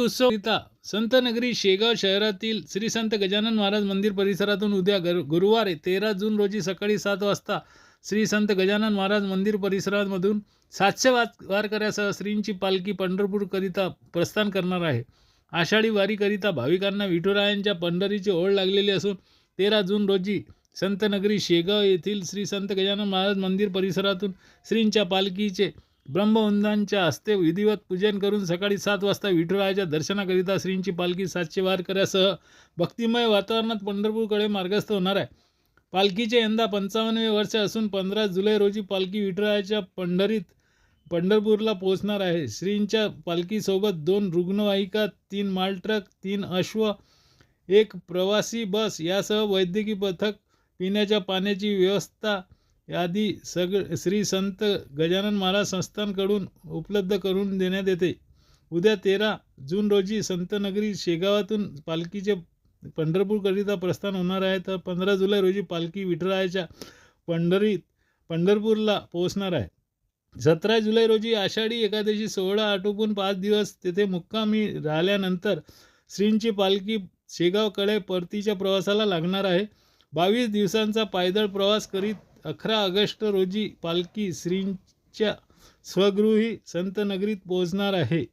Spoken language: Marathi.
महोत्सव संत नगरी शेगाव शहरातील श्री संत गजानन महाराज मंदिर परिसरातून उद्या गर गुरुवार तेरा जून रोजी सकाळी सात वाजता श्री संत गजानन महाराज मंदिर परिसरामधून सातशे वार वारकऱ्यासह श्रींची पालखी पंढरपूरकरिता प्रस्थान करणार आहे. आषाढी वारीकरिता भाविकांना विठुरायांच्या पंढरीची ओढ लागलेली असून तेरा जून रोजी संत नगरी शेगाव येथील श्री संत गजानन महाराज मंदिर परिसरातून श्रींच्या पालखीचे ब्रह्मवंदांच्या हस्ते विधिवत पूजन करून सकाळी सात वाजता विठुरायाच्या दर्शनाकरिता श्रींची पालखी सातशे वारकऱ्यासह भक्तिमय वातावरणात पंढरपूरकडे मार्गस्थ होणार आहे. पालखीचे यंदा पंचावन्नवे वर्ष असून पंधरा जुलै रोजी पालखी विठुरायाच्या पंढरीत पंढरपूरला पोहोचणार आहे. श्रींच्या पालखीसोबत दोन रुग्णवाहिका तीन मालट्रक तीन अश्व एक प्रवासी बस यासह वैद्यकीय पथक पिण्याच्या पाण्याची व्यवस्था यादी सग श्री संत गजानन महाराज संस्थानकडून उपलब्ध करून देण्यात येते. उद्या तेरा जून रोजी संतनगरी शेगावातून पालखीचे पंढरपूरकरिता प्रस्थान होणार आहे. तर पंधरा जुलै रोजी पालखी विठरायाच्या पंढरीत पंढरपूरला पोहोचणार आहे. सतरा जुलै रोजी आषाढी एकादशी सोहळा आटोपून पाच दिवस तेथे मुक्कामी राहिल्यानंतर श्रींची पालखी शेगावकडे परतीच्या प्रवासाला लागणार आहे. बावीस दिवसांचा पायदळ प्रवास करीत अकरा ऑगस्ट रोजी पालखी श्रींच्या स्वगृही संतनगरीत पोहोचणार आहे.